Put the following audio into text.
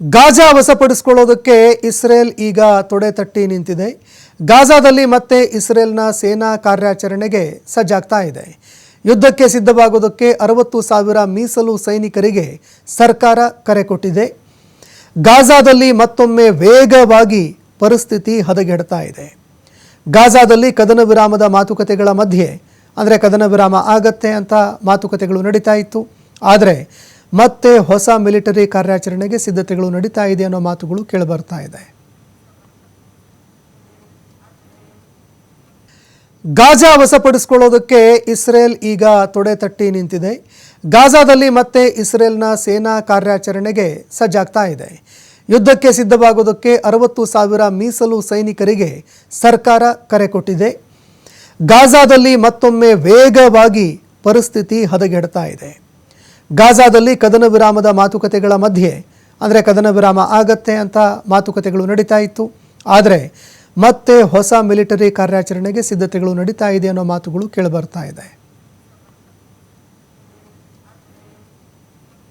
Gaza ವಶಪಡಿಸ್ಕೊಳ್ಳೋದಕ್ಕೆ Israel ಈಗ ತೊಡೆ ತಟ್ಟಿ ನಿಂತಿದೆ. ಗಾಜಾದಲ್ಲಿ ಮತ್ತೆ ಇಸ್ರೇಲ್ನ ಸೇನಾ ಕಾರ್ಯಾಚರಣೆಗೆ ಸಜ್ಜಾಗ್ತಾ ಇದೆ. ಯುದ್ಧಕ್ಕೆ ಸಿದ್ಧವಾಗೋದಕ್ಕೆ ಅರವತ್ತು ಸಾವಿರ ಮೀಸಲು ಸೈನಿಕರಿಗೆ ಸರ್ಕಾರ ಕರೆ ಕೊಟ್ಟಿದೆ. ಗಾಜಾದಲ್ಲಿ ಮತ್ತೊಮ್ಮೆ ವೇಗವಾಗಿ ಪರಿಸ್ಥಿತಿ ಹದಗೆಡ್ತಾ ಇದೆ. ಗಾಜಾದಲ್ಲಿ ಕದನ ವಿರಾಮದ ಮಾತುಕತೆಗಳ ಮಧ್ಯೆ, ಅಂದರೆ ಕದನ ವಿರಾಮ ಆಗತ್ತೆ ಅಂತ ಮಾತುಕತೆಗಳು ನಡೀತಾ ಇತ್ತು. ಆದರೆ ಮತ್ತೆ ಹೊಸ ಮಿಲಿಟರಿ ಕಾರ್ಯಾಚರಣೆಗೆ ಸಿದ್ಧತೆಗಳು ನಡೀತಾ ಇದೆ ಅನ್ನೋ ಮಾತುಗಳು ಕೇಳಿಬರ್ತಾ ಇದೆ. ಗಾಜಾ ವಶಪಡಿಸ್ಕೊಳ್ಳೋದಕ್ಕೆ ಇಸ್ರೇಲ್ ಈಗ ತೊಡೆ ತಟ್ಟಿ ನಿಂತಿದೆ. ಗಾಜಾದಲ್ಲಿ ಮತ್ತೆ ಇಸ್ರೇಲ್ನ ಸೇನಾ ಕಾರ್ಯಾಚರಣೆಗೆ ಸಜ್ಜಾಗ್ತಾ ಇದೆ. ಯುದ್ಧಕ್ಕೆ ಸಿದ್ಧವಾಗೋದಕ್ಕೆ ಅರವತ್ತು ಸಾವಿರ ಮೀಸಲು ಸೈನಿಕರಿಗೆ ಸರ್ಕಾರ ಕರೆ ಕೊಟ್ಟಿದೆ. ಗಾಜಾದಲ್ಲಿ ಮತ್ತೊಮ್ಮೆ ವೇಗವಾಗಿ ಪರಿಸ್ಥಿತಿ ಹದಗೆಡ್ತಾ ಇದೆ. ಗಾಜಾದಲ್ಲಿ ಕದನ ವಿರಾಮದ ಮಾತುಕತೆಗಳ ಮಧ್ಯೆ, ಅಂದರೆ ಕದನ ವಿರಾಮ ಆಗತ್ತೆ ಅಂತ ಮಾತುಕತೆಗಳು ನಡೀತಾ ಇತ್ತು. ಆದರೆ ಮತ್ತೆ ಹೊಸ ಮಿಲಿಟರಿ ಕಾರ್ಯಾಚರಣೆಗೆ ಸಿದ್ಧತೆಗಳು ನಡೀತಾ ಇದೆ ಅನ್ನೋ ಮಾತುಗಳು ಕೇಳಿಬರ್ತಾ ಇದೆ.